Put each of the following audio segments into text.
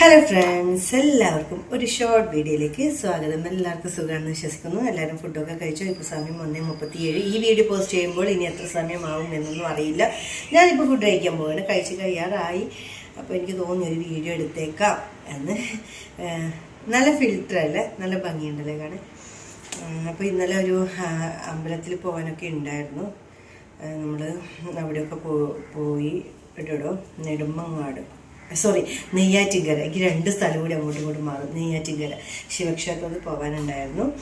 Hello friends എല്ലാവർക്കും ഒരു short വീഡിയോയിലേക്ക് സ്വാഗതം. എല്ലാവർക്കും സുഖമാണെന്ന് വിശ്വസിക്കുന്നു. എല്ലാവരും ഫുഡൊക്കെ കഴിച്ചു? ഇപ്പോൾ സമയം ഒന്നേ മുപ്പത്തിയേഴ്. ഈ വീഡിയോ പോസ്റ്റ് ചെയ്യുമ്പോൾ ഇനി എത്ര സമയമാവും എന്നൊന്നും അറിയില്ല. ഞാനിപ്പോൾ ഫുഡ് കഴിക്കാൻ പോവാണ്. കഴിച്ച് കഴിയാറായി. അപ്പോൾ എനിക്ക് തോന്നി ഒരു വീഡിയോ എടുത്തേക്കാം എന്ന്. നല്ല ഫിൽറ്റർ അല്ലേ? നല്ല ഭംഗിയുണ്ടല്ലേ കാണാൻ? അപ്പോൾ ഇന്നലെ ഒരു അമ്പലത്തിൽ പോകാനൊക്കെ ഉണ്ടായിരുന്നു. നമ്മൾ അവിടെയൊക്കെ പോയി. ഇട്ടോ നെടുമങ്ങാട്. സോറി നെയ്യാറ്റിൻകര എനിക്ക് രണ്ട് സ്ഥലം കൂടി അങ്ങോട്ടും ഇങ്ങോട്ടും മാറും. നെയ്യാറ്റിൻകര ശിവക്ഷേത്രത്തിൽ പോകാനുണ്ടായിരുന്നു.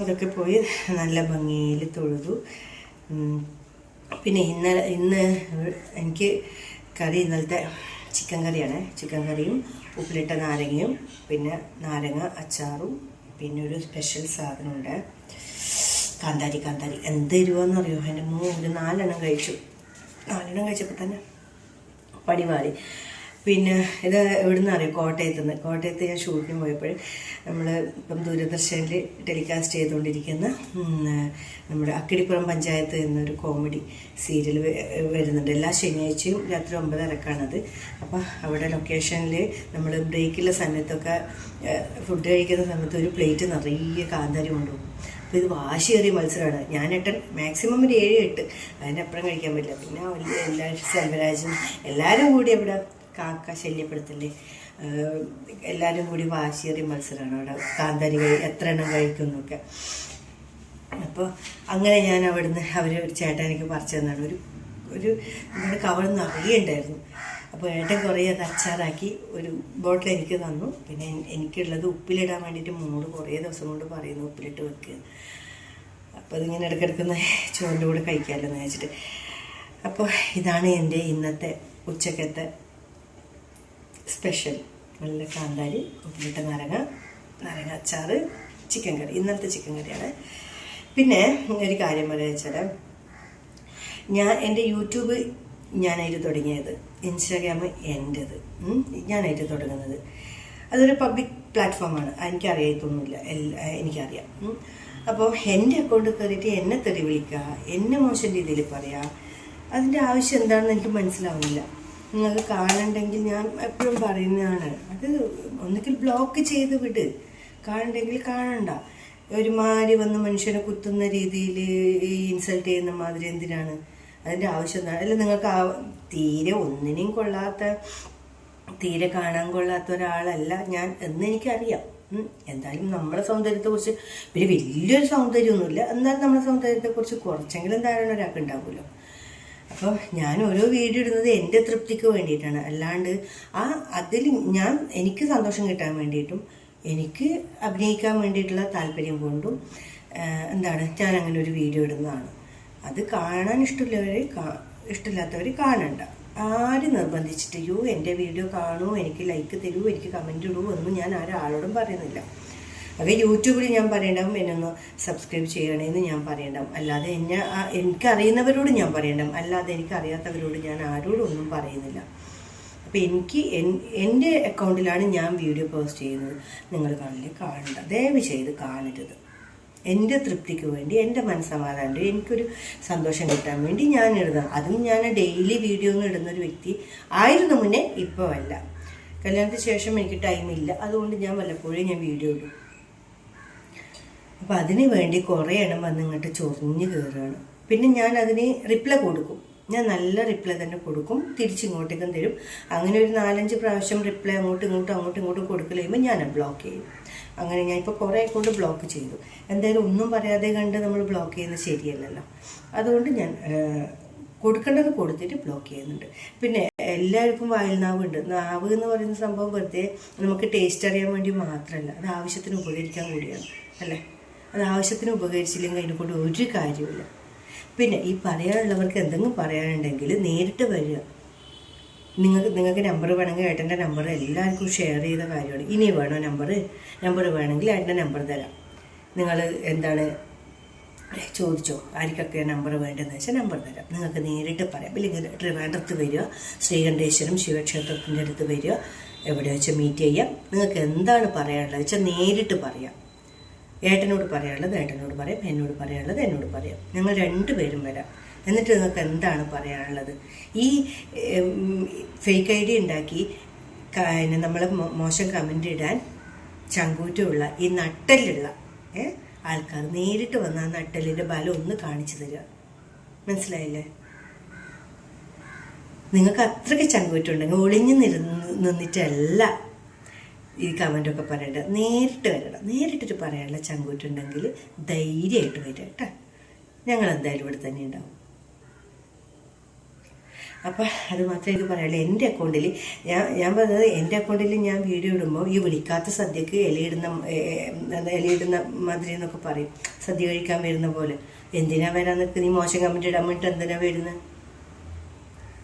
അതൊക്കെ പോയി നല്ല ഭംഗിയിൽ തൊഴുതു. പിന്നെ ഇന്നലെ ഇന്ന് എനിക്ക് കറി ഇന്നലത്തെ ചിക്കൻ കറിയാണ്. ചിക്കൻ കറിയും ഉപ്പിലിട്ട നാരങ്ങയും പിന്നെ നാരങ്ങ അച്ചാറും പിന്നെ ഒരു സ്പെഷ്യൽ സാധനമുണ്ട്. കാന്താരി കാന്താരി. എന്ത് എരിവാന്നറിയോ? എന്റെ മൂന്ന് നാലെണ്ണം കഴിച്ചു. നാലെണ്ണം കഴിച്ചപ്പോൾ തന്നെ പടിവാളി പിന്നെ ഇത് എവിടുന്ന് അറിയാം? കോട്ടയത്ത് നിന്ന് കോട്ടയത്ത് ഞാൻ ഷൂട്ടിന് പോയപ്പോൾ നമ്മൾ ഇപ്പം ദൂരദർശനിൽ ടെലികാസ്റ്റ് ചെയ്തുകൊണ്ടിരിക്കുന്ന നമ്മുടെ അക്കിടിപ്പുറം പഞ്ചായത്ത് എന്നൊരു കോമഡി സീരിയൽ വരുന്നുണ്ട്. എല്ലാ ശനിയാഴ്ചയും രാത്രി ഒമ്പതരക്കാണത് അപ്പോൾ അവിടെ ലൊക്കേഷനിൽ നമ്മൾ ബ്രേക്കുള്ള സമയത്തൊക്കെ ഫുഡ് കഴിക്കുന്ന സമയത്ത് ഒരു പ്ലേറ്റ് നിറയെ കാന്താരി കൊണ്ടുപോകും. അപ്പോൾ ഇത് വാശിയേറിയ മത്സരമാണ് ഞാൻ എട്ടൻ മാക്സിമം ഒരു ഏഴ് എട്ട്. അതിനപ്പുറം കഴിക്കാൻ പറ്റില്ല. പിന്നെ എല്ലാ സെൽവരാജും എല്ലാവരും കൂടി അവിടെ കാക്ക ശല്യപ്പെടുത്തല്ലേ എല്ലാവരും കൂടി വാശിയേറിയ മത്സരമാണ് അവിടെ. കാന്താരി എത്ര എണ്ണം കഴിക്കുന്നൊക്കെ അപ്പോൾ അങ്ങനെ ഞാൻ അവിടുന്ന് അവർ ഒരു ചേട്ടൻ എനിക്ക് പറിച്ചു തന്നാണ്. ഒരു ഒരു നമ്മുടെ കവർ നിറയെ ഉണ്ടായിരുന്നു. അപ്പോൾ ഏട്ടൻ കുറേ അത് അച്ചാറാക്കി ഒരു ബോട്ടിൽ എനിക്ക് തന്നു. പിന്നെ എനിക്കുള്ളത് ഉപ്പിലിടാൻ വേണ്ടിയിട്ട് മോൾ കുറേ ദിവസം കൊണ്ട് പറയുന്നു ഉപ്പിലിട്ട് വെക്കുക അപ്പോൾ അതിങ്ങനെ ഇടയ്ക്കിടയ്ക്കുന്ന ചോറിന്റെ കൂടെ കഴിക്കാമല്ലോ എന്ന് വെച്ചിട്ട് അപ്പോൾ ഇതാണ് എന്റെ ഇന്നത്തെ ഉച്ചക്കത്തെ സ്പെഷ്യൽ. നല്ല കാന്താരി ഉപ്പിലിട്ട നാരങ്ങ നാരങ്ങ അച്ചാറ് ചിക്കൻ കറി. ഇന്നത്തെ ചിക്കൻ കറിയാണ്. പിന്നെ ഒരു കാര്യം പറയാ വെച്ചാൽ ഞാൻ എന്റെ യൂട്യൂബ് ഞാനായിട്ട് തുടങ്ങിയത്. ഇൻസ്റ്റാഗ്രാം എന്റെത്. ഞാനായിട്ട് തുടങ്ങുന്നത്. അതൊരു പബ്ലിക് പ്ലാറ്റ്ഫോമാണ്. എനിക്കറിയത്തൊന്നുമില്ല. എല്ലാ എനിക്കറിയാം. അപ്പോൾ എന്റെ അക്കൗണ്ട് കയറിയിട്ട് എന്നെ തെറി വിളിക്കുക എന്നെ മോശം രീതിയിൽ പറയുക അതിന്റെ ആവശ്യം എന്താണെന്ന് എനിക്ക് മനസ്സിലാവുന്നില്ല. നിങ്ങൾക്ക് കാണണ്ടെങ്കിൽ ഞാൻ എപ്പോഴും പറയുന്നതാണ്. അത് ഒന്നുകിൽ ബ്ലോക്ക് ചെയ്ത് വിട്. കാണണ്ടെങ്കിൽ കാണണ്ട. ഒരുമാതിരി വന്ന് മനുഷ്യനെ കുത്തുന്ന രീതിയിൽ ഇൻസൾട്ട് ചെയ്യുന്ന മാതിരി എന്തിനാണ്? അതിന്റെ ആവശ്യം എന്താണ് അല്ല നിങ്ങൾക്ക് തീരെ ഒന്നിനെയും കൊള്ളാത്ത തീരെ കാണാൻ കൊള്ളാത്ത ഒരാളല്ല ഞാൻ എന്ന് എനിക്കറിയാം. എന്തായാലും നമ്മളെ സൗന്ദര്യത്തെക്കുറിച്ച് പിന്നെ വലിയൊരു സൗന്ദര്യമൊന്നുമില്ല. എന്നാലും നമ്മുടെ സൗന്ദര്യത്തെക്കുറിച്ച് കുറച്ചെങ്കിലും ധാരണ ഒരാൾക്ക് ഉണ്ടാവുമല്ലോ. അപ്പോൾ ഞാൻ ഓരോ വീഡിയോ ഇടുന്നത് എന്റെ തൃപ്തിക്ക് വേണ്ടിയിട്ടാണ്. അല്ലാണ്ട് ആ അതിൽ ഞാൻ എനിക്ക് സന്തോഷം കിട്ടാൻ വേണ്ടിയിട്ടും എനിക്ക് അഭിനയിക്കാൻ വേണ്ടിയിട്ടുള്ള താല്പര്യം കൊണ്ടും എന്താണ് ഞാൻ അങ്ങനെ ഒരു വീഡിയോ ഇടുന്നതാണ്. അത് കാണാൻ ഇഷ്ടമുള്ളവർ ഇഷ്ടമില്ലാത്തവർ കാണണ്ട. ആരും നിർബന്ധിച്ചിട്ട് യു എന്റെ വീഡിയോ കാണൂ എനിക്ക് ലൈക്ക് തരൂ എനിക്ക് കമന്റ് ഇടൂ എന്നും ഞാൻ ആരാളോടും പറയുന്നില്ല. അപ്പോൾ യൂട്യൂബിൽ ഞാൻ പറയണ്ടാവും എന്നെ ഒന്ന് സബ്സ്ക്രൈബ് ചെയ്യണേന്ന് ഞാൻ പറയണ്ടാവും. അല്ലാതെ എന്നെ എനിക്കറിയുന്നവരോട് ഞാൻ പറയണ്ടാവും. അല്ലാതെ എനിക്കറിയാത്തവരോട് ഞാൻ ആരോടും ഒന്നും പറയുന്നില്ല. അപ്പോൾ എനിക്ക് എന്റെ അക്കൗണ്ടിലാണ് ഞാൻ വീഡിയോ പോസ്റ്റ് ചെയ്യുന്നത്. നിങ്ങൾ കാണില്ലേ കാണണ്ട. ദയവ് ചെയ്ത് കാണരുത്. എന്റെ തൃപ്തിക്ക് വേണ്ടി എന്റെ മനസ്സമാധാനം എനിക്കൊരു സന്തോഷം കിട്ടാൻ വേണ്ടി ഞാൻ ഇടുന്നത്. അതും ഞാൻ ഡെയിലി വീഡിയോ ഒന്നും ഇടുന്ന ഒരു വ്യക്തി ആയിരുന്നു മുന്നേ ഇപ്പോൾ അല്ല. കല്യാണത്തിന് ശേഷം എനിക്ക് ടൈമില്ല അതുകൊണ്ട് ഞാൻ വല്ലപ്പോഴും ഞാൻ വീഡിയോ ഇടും. അപ്പം അതിന് വേണ്ടി കുറേ എണ്ണം വന്ന് ഇങ്ങോട്ട് ചൊറിഞ്ഞ് കയറുകയാണ് പിന്നെ ഞാൻ അതിന് റിപ്ലൈ കൊടുക്കും. ഞാൻ നല്ല റിപ്ലൈ തന്നെ കൊടുക്കും. തിരിച്ചിങ്ങോട്ടേക്കും തരും. അങ്ങനെ ഒരു നാലഞ്ച് പ്രാവശ്യം റിപ്ലൈ അങ്ങോട്ടും ഇങ്ങോട്ടും അങ്ങോട്ടും ഇങ്ങോട്ടും കൊടുക്കൽ കഴിയുമ്പോൾ ഞാൻ ബ്ലോക്ക് ചെയ്യും. അങ്ങനെ ഞാൻ ഇപ്പോൾ കുറേ കൊണ്ട് ബ്ലോക്ക് ചെയ്തു. എന്തായാലും ഒന്നും പറയാതെ കണ്ട് നമ്മൾ ബ്ലോക്ക് ചെയ്യുന്നത് ശരിയല്ലല്ലോ. അതുകൊണ്ട് ഞാൻ കൊടുക്കേണ്ടത് കൊടുത്തിട്ട് ബ്ലോക്ക് ചെയ്യുന്നുണ്ട്. പിന്നെ എല്ലാവർക്കും വായിൽ ഉണ്ട്. നാവ് എന്ന് പറയുന്ന സംഭവം വെറുതെ നമുക്ക് ടേസ്റ്റ് അറിയാൻ വേണ്ടി മാത്രമല്ല അത് ആവശ്യത്തിന് ഉപകരിക്കാൻ കൂടിയാണ്. അല്ലേ? അത് ആവശ്യത്തിന് ഉപകരിച്ചില്ലെങ്കിൽ അതിനെ കൊണ്ട് ഒരു കാര്യമില്ല പിന്നെ ഈ പറയാനുള്ളവർക്ക് എന്തെങ്കിലും പറയാനുണ്ടെങ്കിൽ നേരിട്ട് വരിക. നിങ്ങൾക്ക് നിങ്ങൾക്ക് നമ്പർ വേണമെങ്കിൽ ഏട്ടന്റെ നമ്പർ എല്ലാവർക്കും ഷെയർ ചെയ്ത കാര്യമാണ്. ഇനി വേണോ നമ്പർ നമ്പർ വേണമെങ്കിൽ ഏട്ടന്റെ നമ്പർ തരാം. നിങ്ങൾ എന്താണ് ചോദിച്ചോ? ആർക്കൊക്കെ നമ്പർ വേണ്ടതെന്ന് വെച്ചാൽ നമ്പർ തരാം. നിങ്ങൾക്ക് നേരിട്ട് പറയാം. ഇല്ലെങ്കിൽ ട്രിവാൻഡ്രത്ത് വരിക. ശ്രീകണ്ഠേശ്വരം ശിവക്ഷേത്രത്തിന്റെ അടുത്ത് വരിക. എവിടെ വെച്ച് മീറ്റ് ചെയ്യാം. നിങ്ങൾക്ക് എന്താണ് പറയാനുള്ളത് വെച്ചാൽ നേരിട്ട് പറയാം. ഏട്ടനോട് പറയാനുള്ളത് ഏട്ടനോട് പറയാം എന്നോട് പറയാനുള്ളത് എന്നോട് പറയാം. ഞങ്ങൾ രണ്ടുപേരും വരാം. എന്നിട്ട് നിങ്ങൾക്ക് എന്താണ് പറയാനുള്ളത്? ഈ ഫേക്ക് ഐ ഡി ഉണ്ടാക്കി നമ്മൾ മോശം കമന്റ് ഇടാൻ ചങ്കൂറ്റമുള്ള ഈ നട്ടലുള്ള ആൾക്കാർ നേരിട്ട് വന്ന ആ നട്ടലിന്റെ ബലം ഒന്ന് കാണിച്ചു തരിക. മനസ്സിലായില്ലേ? നിങ്ങൾക്ക് അത്രയ്ക്ക് ചങ്കൂറ്റുണ്ടെങ്കിൽ ഒളിഞ്ഞു നിന്നിട്ടല്ല ഈ കമന്റൊക്കെ പറയണ്ട. നേരിട്ട് വരണം നേരിട്ടിട്ട് പറയാനുള്ള ചങ്കൂറ്റുണ്ടെങ്കിൽ ധൈര്യമായിട്ട് വരിക കേട്ടോ. ഞങ്ങൾ എന്തായാലും ഇവിടെ തന്നെ ഉണ്ടാവും. അപ്പം അത് മാത്രമേ എനിക്ക് പറയാനുള്ളൂ. എന്റെ അക്കൗണ്ടിൽ ഞാൻ ഞാൻ പറഞ്ഞത് എന്റെ അക്കൗണ്ടിൽ ഞാൻ വീഡിയോ ഇടുമ്പോൾ ഈ വിളിക്കാത്ത സദ്യക്ക് ഇലയിടുന്ന ഇലയിടുന്ന മാതിരി എന്നൊക്കെ പറയും. സദ്യ കഴിക്കാൻ വരുന്ന പോലെ. എന്തിനാ വരാൻ നിൽക്ക് നീ മോശം കമന്റ് ഇടാൻ വേണ്ടിയിട്ട് എന്തിനാ വരുന്നത്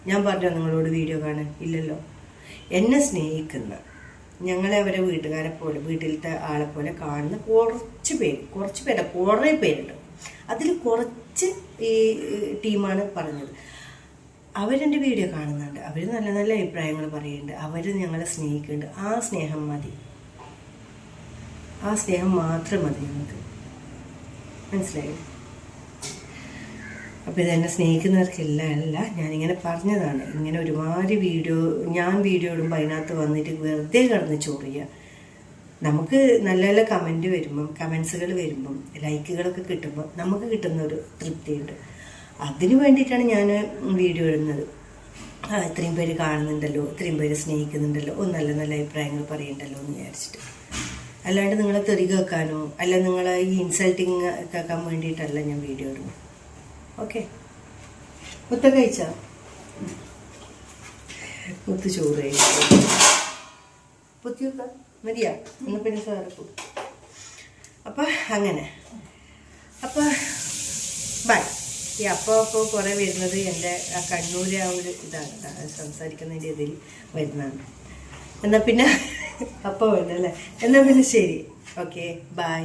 ഞാൻ പറഞ്ഞോ നിങ്ങളോട് വീഡിയോ കാണാൻ. ഇല്ലല്ലോ. എന്നെ സ്നേഹിക്കുന്ന ഞങ്ങളെ അവരെ വീട്ടുകാരെ പോലെ വീട്ടിലത്തെ ആളെ പോലെ കാണുന്ന കുറച്ച് പേര് കുറച്ച് പേര് കുറേ പേരുണ്ട്. അതിൽ കുറച്ച് ഈ ടീമാണ് പറഞ്ഞത്. അവരെന്റെ വീഡിയോ കാണുന്നുണ്ട്. അവർ നല്ല നല്ല അഭിപ്രായങ്ങൾ പറയുന്നുണ്ട്. അവർ ഞങ്ങളെ സ്നേഹിക്കുന്നുണ്ട്. ആ സ്നേഹം മതി. ആ സ്നേഹം മാത്രം മതി ഞങ്ങൾക്ക്. മനസ്സിലായോ അപ്പോൾ ഇതെന്നെ സ്നേഹിക്കുന്നവർക്കില്ല അല്ല ഞാനിങ്ങനെ പറഞ്ഞതാണ്. ഇങ്ങനെ ഒരുമാതിരി വീഡിയോ ഞാൻ വീഡിയോ ഇടുമ്പോൾ അതിനകത്ത് വന്നിട്ട് വെറുതെ കിടന്ന് ചൊറിയുക നമുക്ക് നല്ല നല്ല കമന്റ് വരുമ്പം കമൻസുകൾ വരുമ്പം ലൈക്കുകളൊക്കെ കിട്ടുമ്പോൾ നമുക്ക് കിട്ടുന്ന ഒരു തൃപ്തിയുണ്ട്. അതിനു വേണ്ടിയിട്ടാണ് ഞാൻ വീഡിയോ ഇടുന്നത്. ഇത്രയും പേര് കാണുന്നുണ്ടല്ലോ ഇത്രയും പേര് സ്നേഹിക്കുന്നുണ്ടല്ലോ ഓ നല്ല നല്ല അഭിപ്രായങ്ങൾ പറയുണ്ടല്ലോ എന്ന് വിചാരിച്ചിട്ട്. അല്ലാണ്ട് നിങ്ങളെ തെറി കേൾക്കാനോ അല്ല നിങ്ങളെ ഈ ഇൻസൾട്ടിങ് കേൾക്കാൻ വേണ്ടിയിട്ടല്ല ഞാൻ വീഡിയോ ഇടുന്നത്. ഓക്കെ. മുത്ത കഴിച്ച? മുത്ത് ചോറ് കഴിച്ചു. പുത്തിയൊക്കെ? മതിയാ? ഒന്ന് പിന്നെ സാറപ്പു അപ്പൊ അങ്ങനെ. അപ്പൊ ബൈ. ഈ അപ്പം അപ്പോൾ കുറേ വരുന്നത് എന്റെ ആ കണ്ണൂര് ആ ഒരു ഇതാണ് സംസാരിക്കുന്നതിന്റെ ഇതിൽ വരുന്നതാണ്. എന്നാൽ പിന്നെ അപ്പം വേണ്ടല്ലേ എന്നാൽ പിന്നെ ശരി. ഓക്കെ. ബൈ.